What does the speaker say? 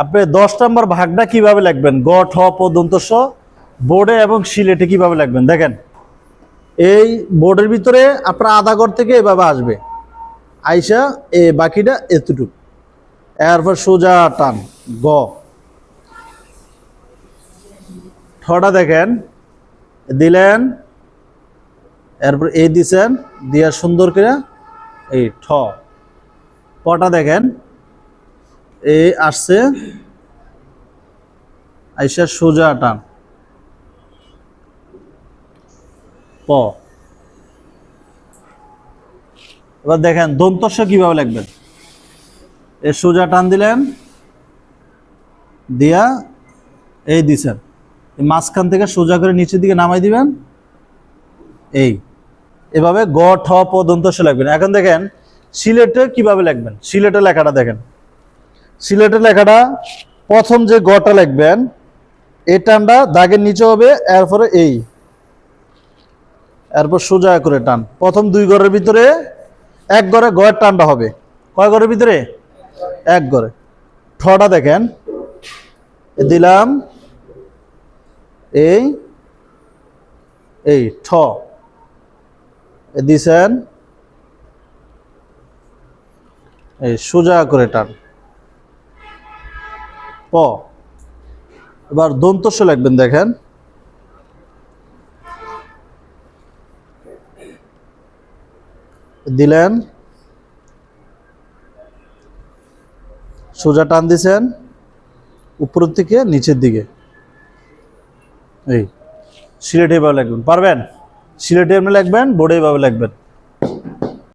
আপনি দশ নম্বর ভাগটা কীভাবে লিখবেন? গ ঠ পদন্ত, স, বোর্ডে এবং সিলেটে কীভাবে লিখবেন? দেখেন, এই বোর্ডের ভিতরে আপনার আধা ঘর থেকে এভাবে আসবে। আইসা এ বাকিটা এতটুকু। এরপর সোজা টান, গ। ঠটা দেখেন, দিলেন, এরপর এই দিছেন, দিয়া সুন্দর করে এই ঠ। পটা দেখেন এই আসছে। আইসা সোজা টান। প। এবার দেখেন, দন্তস্ব কীভাবে লিখবেন এ সোজা টান দিলেন, দিয়া এই দিছেন। মাঝখান থেকে সোজা করে নিচের দিকে নামাই দিবেন, এই। এভাবে গ, ঠ, প দন্তস্ব লিখবেন এখন দেখেন, সিলেটে কীভাবে লিখবেন সিলেটের লেখাটা দেখেন। সিলেটের লেখাটা প্রথম যে গটা লিখবেন এই টানটা দাগের নিচে হবে, এরপরে এই। এরপর সোজা করে টান। প্রথম দুই ঘরের ভিতরে এক ঘরে গয়ের টানটা হবে। কয় ঘরের ভিতরে? এক ঘরে ঠটা দেখেন। দিলাম। এই। এই, ঠ। দিছেন। এই, সোজা করে টান। প। এবার দন্তস্ব লিখবেন, দেখেন। দিলেন। সোজা টান দিছেন। উপরের থেকে নিচের দিকে। এই, সিলেটে এভাবে লিখবেন, পারবেন? সিলেটে এমনি লিখবেন, বোর্ডে এভাবে লিখবেন।